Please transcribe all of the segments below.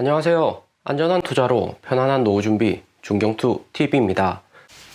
안녕하세요. 안전한 투자로 편안한 노후 준비 중경투 TV입니다.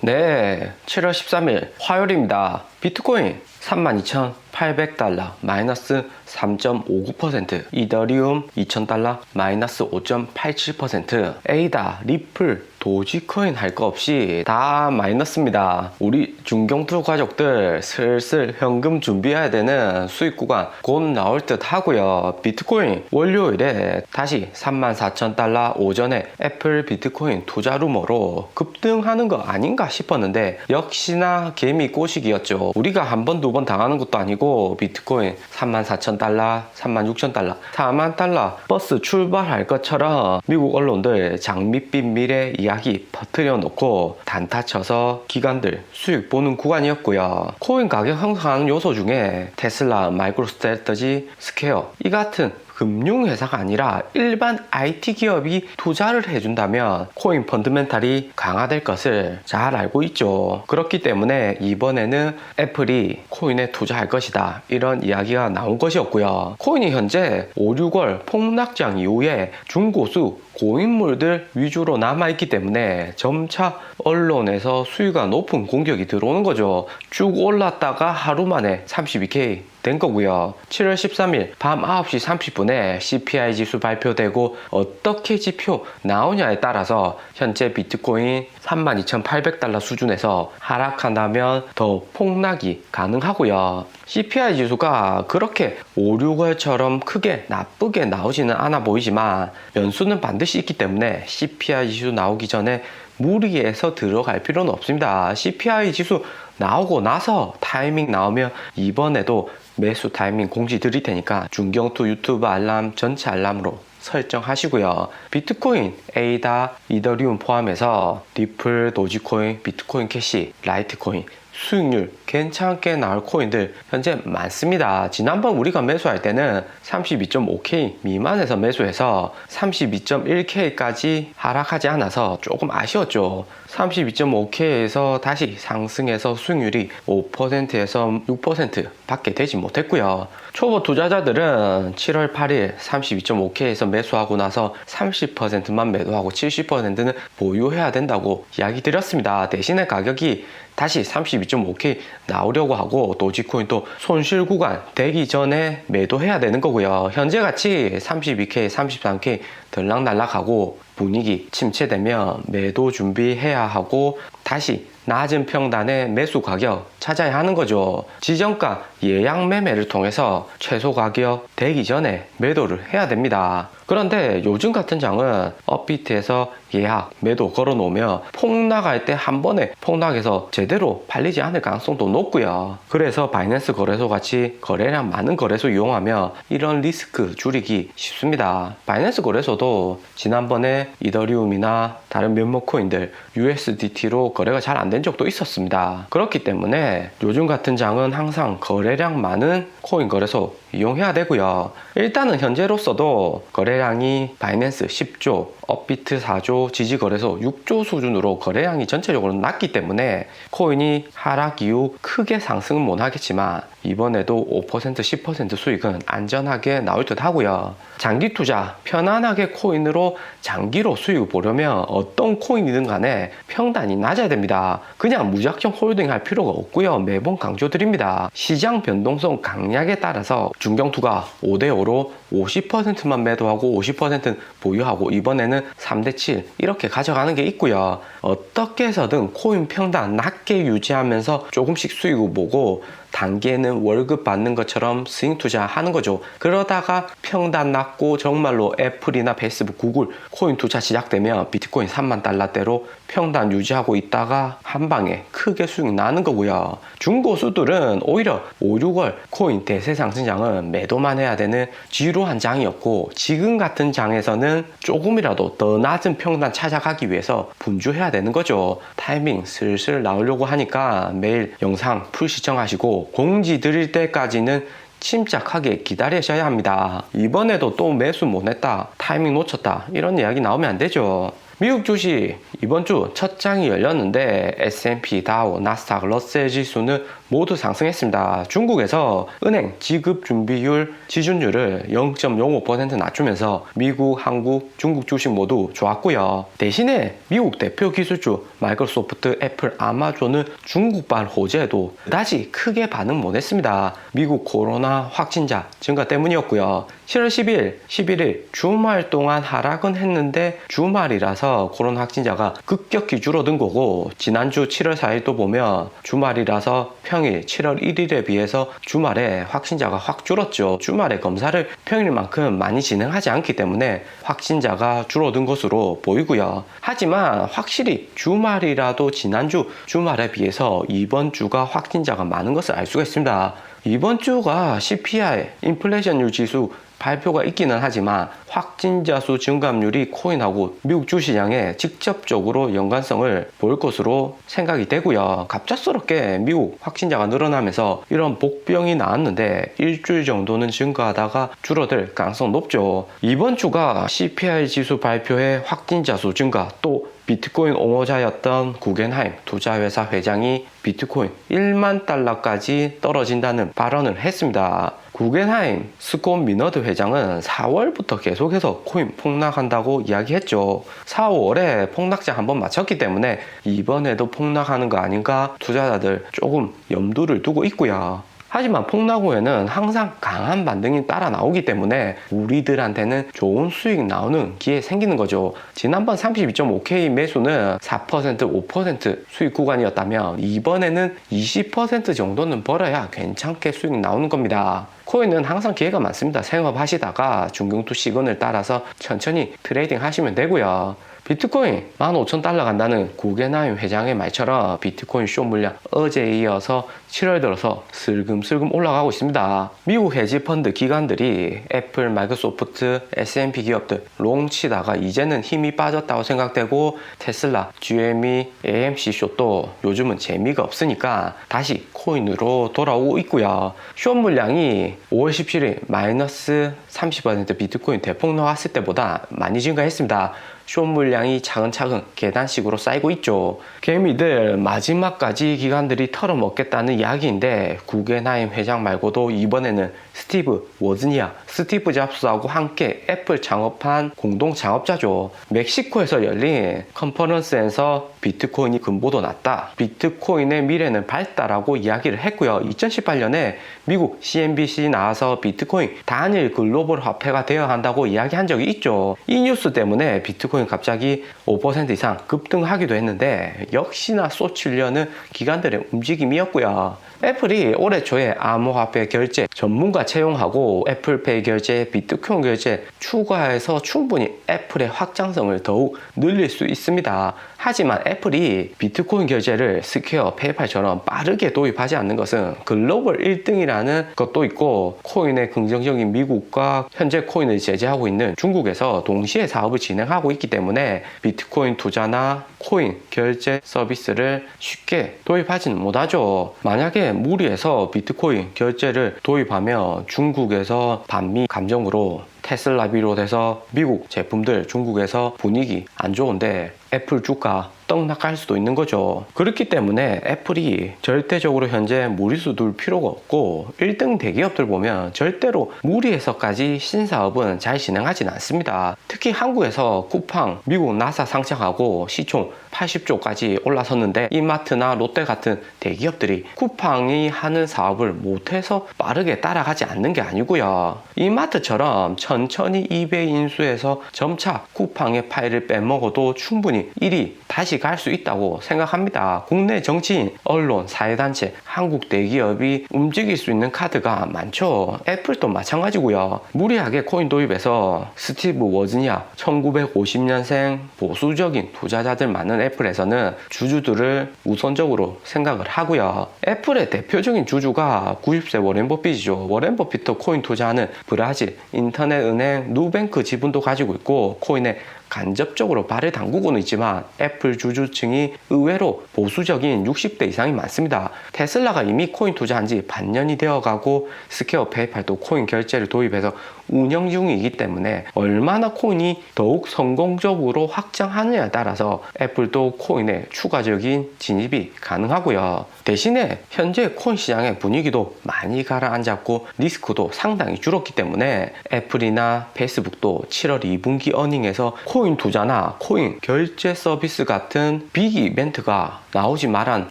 네, 7월 13일 화요일입니다. 비트코인 32,800달러 마이너스 3.59% 이더리움 2,000달러 마이너스 5.87% 에이다 리플 도지코인 할 거 없이 다 마이너스입니다. 우리 중경투 가족들 슬슬 현금 준비해야 되는 수익 구간 곧 나올 듯 하고요. 비트코인 월요일에 다시 34,000달러 오전에 애플 비트코인 투자 루머로 급등하는 거 아닌가 싶었는데 역시나 개미 꼬시기였죠. 우리가 한 번, 두 번 당하는 것도 아니고 비트코인 34,000달러, 36,000달러, 4만 달러 버스 출발할 것처럼 미국 언론들 장밋빛 미래 이야 기 퍼뜨려 놓고 단타 쳐서 기관들 수익 보는 구간이었고요. 코인 가격 형성하는 요소 중에 테슬라, 마이크로스트래터지, 스퀘어 이 같은 금융회사가 아니라 일반 IT 기업이 투자를 해준다면 코인 펀드멘탈이 강화될 것을 잘 알고 있죠. 그렇기 때문에 이번에는 애플이 코인에 투자할 것이다. 이런 이야기가 나온 것이었고요. 코인이 현재 5, 6월 폭락장 이후에 중고수 고인물들 위주로 남아있기 때문에 점차 언론에서 수위가 높은 공격이 들어오는 거죠. 쭉 올랐다가 하루 만에 32K 된 거고요. 7월 13일 밤 9시 30분에 CPI 지수 발표되고 어떻게 지표 나오냐에 따라서 현재 비트코인 32,800달러 수준에서 하락한다면 더 폭락이 가능하고요. CPI 지수가 그렇게 5, 6월처럼 크게 나쁘게 나오지는 않아 보이지만 연수는 반 드시 있기 때문에 CPI 지수 나오기 전에 무리해서 들어갈 필요는 없습니다. CPI 지수 나오고 나서 타이밍 나오면 이번에도 매수 타이밍 공지 드릴 테니까 중경투 유튜브 알람 전체 알람으로 설정하시고요. 비트코인, 에이다, 이더리움 포함해서 리플, 도지코인, 비트코인 캐시, 라이트코인 수익률 괜찮게 나올 코인들 현재 많습니다. 지난번 우리가 매수할 때는 32.5K 미만에서 매수해서 32.1K까지 하락하지 않아서 조금 아쉬웠죠. 32.5K에서 다시 상승해서 수익률이 5%에서 6% 밖에 되지 못했고요. 초보 투자자들은 7월 8일 32.5K에서 매수하고 나서 30%만 매도하고 70%는 보유해야 된다고 이야기 드렸습니다. 대신에 가격이 다시 32.5K 나오려고 하고 도지코인도 손실 구간 되기 전에 매도해야 되는 거고요. 현재 같이 32K, 33K 들락날락하고 분위기 침체되면 매도 준비해야 하고 다시 낮은 평단의 매수 가격 찾아야 하는 거죠. 지정가 예약 매매를 통해서 최소 가격 되기 전에 매도를 해야 됩니다. 그런데 요즘 같은 장은 업비트에서 예약, 매도 걸어 놓으면 폭락할 때 한 번에 폭락해서 제대로 팔리지 않을 가능성도 높고요. 그래서 바이낸스 거래소 같이 거래량 많은 거래소 이용하면 이런 리스크 줄이기 쉽습니다. 바이낸스 거래소도 지난번에 이더리움이나 다른 몇몇 코인들 USDT로 거래가 잘안 된 적도 있었습니다. 그렇기 때문에 요즘 같은 장은 항상 거래량 많은 코인 거래소 이용해야 되고요. 일단은 현재로서도 거래량이 바이낸스 10조, 업비트 4조, 지지거래소 6조 수준으로 거래량이 전체적으로 낮기 때문에 코인이 하락 이후 크게 상승은 못하겠지만 이번에도 5% 10% 수익은 안전하게 나올 듯 하고요. 장기 투자 편안하게 코인으로 장기로 수익을 보려면 어떤 코인이든 간에 평단이 낮아야 됩니다. 그냥 무작정 홀딩 할 필요가 없고요. 매번 강조드립니다. 시장 변동성 강약에 따라서 중경투가 5대5로 50%만 매도하고 50%는 보유하고 이번에는 3대 7 이렇게 가져가는 게 있고요. 어떻게 해서든 코인 평단 낮게 유지하면서 조금씩 수익을 보고 단계는 월급 받는 것처럼 스윙 투자하는 거죠. 그러다가 평단 낮고 정말로 애플이나 페이스북, 구글 코인 투자 시작되면 비트코인 3만 달러대로 평단 유지하고 있다가 한 방에 크게 수익 나는 거고요. 중고수들은 오히려 5, 6월 코인 대세 상승장은 매도만 해야 되는 지루 한 장이었고 지금 같은 장에서는 조금이라도 더 낮은 평단 찾아가기 위해서 분주해야 되는 거죠. 타이밍 슬슬 나오려고 하니까 매일 영상 풀 시청하시고 공지 드릴 때까지는 침착하게 기다리셔야 합니다. 이번에도 또 매수 못했다, 타이밍 놓쳤다 이런 이야기 나오면 안 되죠. 미국 주식 이번 주 첫 장이 열렸는데 S&P, 다우, 나스닥, 러셀 지수는 모두 상승했습니다. 중국에서 은행 지급 준비율 지준율을 0.05% 낮추면서 미국, 한국, 중국 주식 모두 좋았고요. 대신에 미국 대표 기술주 마이크로소프트, 애플, 아마존은 중국발 호재에도 그다지 크게 반응 못했습니다. 미국 코로나 확진자 증가 때문이었고요. 7월 10일, 11일 주말 동안 하락은 했는데 주말이라서 코로나 확진자가 급격히 줄어든 거고 지난주 7월 4일도 보면 주말이라서 평일 7월 1일에 비해서 주말에 확진자가 확 줄었죠. 주말에 검사를 평일만큼 많이 진행하지 않기 때문에 확진자가 줄어든 것으로 보이고요. 하지만 확실히 주말이라도 지난주 주말에 비해서 이번 주가 확진자가 많은 것을 알 수가 있습니다. 이번 주가 CPI, 인플레이션율 지수 발표가 있기는 하지만 확진자 수 증감률이 코인하고 미국 주시장에 직접적으로 연관성을 볼 것으로 생각이 되고요. 갑작스럽게 미국 확진자가 늘어나면서 이런 복병이 나왔는데 일주일 정도는 증가하다가 줄어들 가능성 높죠. 이번 주가 CPI 지수 발표에 확진자 수 증가 또 비트코인 옹호자였던 구겐하임 투자회사 회장이 비트코인 1만 달러까지 떨어진다는 발언을 했습니다. 구겐하임 스콘 미너드 회장은 4월부터 계속해서 코인 폭락한다고 이야기했죠. 4, 5월에 폭락장 한번 마쳤기 때문에 이번에도 폭락하는 거 아닌가 투자자들 조금 염두를 두고 있고요. 하지만 폭락 후에는 항상 강한 반등이 따라 나오기 때문에 우리들한테는 좋은 수익 나오는 기회 생기는 거죠. 지난번 32.5K 매수는 4% 5% 수익 구간이었다면 이번에는 20% 정도는 벌어야 괜찮게 수익 나오는 겁니다. 코인은 항상 기회가 많습니다. 생업 하시다가 중경투 시건을 따라서 천천히 트레이딩 하시면 되고요. 비트코인 15,000달러 간다는 구겐하임 회장의 말처럼 비트코인 쇼 물량 어제에 이어서 7월 들어서 슬금슬금 올라가고 있습니다. 미국 헤지펀드 기관들이 애플, 마이크로소프트, S&P 기업들 롱 치다가 이제는 힘이 빠졌다고 생각되고 테슬라, GME, AMC 쇼도 요즘은 재미가 없으니까 다시 코인으로 돌아오고 있고요. 쇼 물량이 5월 17일 마이너스 30% 비트코인 대폭 나왔을 때보다 많이 증가했습니다. 쇼 물량이 차근차근 계단식으로 쌓이고 있죠. 개미들 마지막까지 기관들이 털어먹겠다는 이야기인데 구겐하임 회장 말고도 이번에는 스티브 워즈니아, 스티브 잡스하고 함께 애플 창업한 공동 창업자죠. 멕시코에서 열린 컨퍼런스에서 비트코인이 근보도 낮다. 비트코인의 미래는 밝다라고 이야기를 했고요. 2018년에 미국 CNBC 나와서 비트코인 단일 글로벌 화폐가 되어야 한다고 이야기한 적이 있죠. 이 뉴스 때문에 비트코인 갑자기 5% 이상 급등하기도 했는데 역시나 쏟치려는 기관들의 움직임이었고요. 애플이 올해 초에 암호화폐 결제 전문가 채용하고 애플페이 결제, 비트코인 결제 추가해서 충분히 애플의 확장성을 더욱 늘릴 수 있습니다. 하지만 애플이 비트코인 결제를 스퀘어, 페이팔처럼 빠르게 도입하지 않는 것은 글로벌 1등이라는 것도 있고 코인의 긍정적인 미국과 현재 코인을 제재하고 있는 중국에서 동시에 사업을 진행하고 있기 때문에 비트코인 투자나 코인 결제 서비스를 쉽게 도입하지는 못하죠. 만약에 무리해서 비트코인 결제를 도입하면 중국에서 반미 감정으로 테슬라 비롯해서 미국 제품들 중국에서 분위기 안 좋은데 애플 주가 떡락할 수도 있는 거죠. 그렇기 때문에 애플이 절대적으로 현재 무리수 둘 필요가 없고 1등 대기업들 보면 절대로 무리해서까지 신사업은 잘 진행하진 않습니다. 특히 한국에서 쿠팡, 미국 나사 상장하고 시총 80조까지 올라섰는데 이마트나 롯데 같은 대기업들이 쿠팡이 하는 사업을 못해서 빠르게 따라가지 않는 게 아니고요. 이마트처럼 천천히 이베이 인수해서 점차 쿠팡의 파일을 빼먹어도 충분히 1위 다시 갈 수 있다고 생각합니다. 국내 정치인, 언론, 사회단체, 한국 대기업이 움직일 수 있는 카드가 많죠. 애플도 마찬가지고요. 무리하게 코인 도입해서 스티브 워즈니아 1950년생 보수적인 투자자들 많은 애플에서는 주주들을 우선적으로 생각을 하고요. 애플의 대표적인 주주가 90세 워렌 버핏이죠. 워렌 버핏도 코인 투자하는 브라질 인터넷 은행 누뱅크 지분도 가지고 있고 코인에 간접적으로 발을 담그고는 있지만 애플 주주층이 의외로 보수적인 60대 이상이 많습니다. 테슬라가 이미 코인 투자한 지 반년이 되어가고 스퀘어 페이팔도 코인 결제를 도입해서 운영 중이기 때문에 얼마나 코인이 더욱 성공적으로 확장하느냐에 따라서 애플도 코인에 추가적인 진입이 가능하고요. 대신에 현재 코인 시장의 분위기도 많이 가라앉았고 리스크도 상당히 줄었기 때문에 애플이나 페이스북도 7월 2분기 어닝에서 코인 투자나 코인 결제 서비스 같은 빅 이벤트가 나오지 말한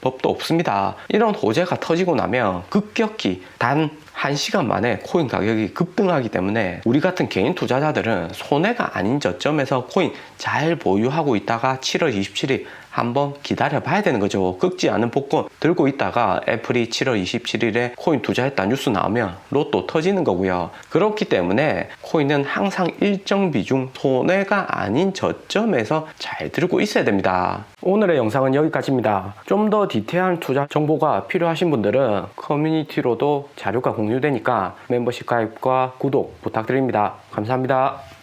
법도 없습니다. 이런 호재가 터지고 나면 급격히 단 1시간 만에 코인 가격이 급등하기 때문에 우리 같은 개인 투자자들은 손해가 아닌 저점에서 코인 잘 보유하고 있다가 7월 27일 한번 기다려 봐야 되는 거죠. 긁지 않은 복권 들고 있다가 애플이 7월 27일에 코인 투자했다 뉴스 나오면 로또 터지는 거고요. 그렇기 때문에 코인은 항상 일정 비중 손해가 아닌 저점에서 잘 들고 있어야 됩니다. 오늘의 영상은 여기까지입니다. 좀 더 디테일한 투자 정보가 필요하신 분들은 커뮤니티로도 자료가 공유되니까 멤버십 가입과 구독 부탁드립니다. 감사합니다.